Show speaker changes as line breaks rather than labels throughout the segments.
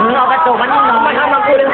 มึเอากระจกมานี่หน่อย
มาทำมากูเลย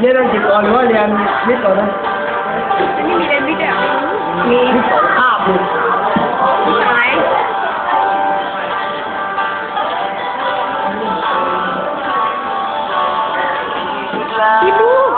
เรี
ยนอัง
กฤหรือว่า
เรี
ยนวิทย์ก่อนนะ
อันนี้มีเรียน
วิทย์ด้วมี
ภาพเลย
สา
ยพี่ลูก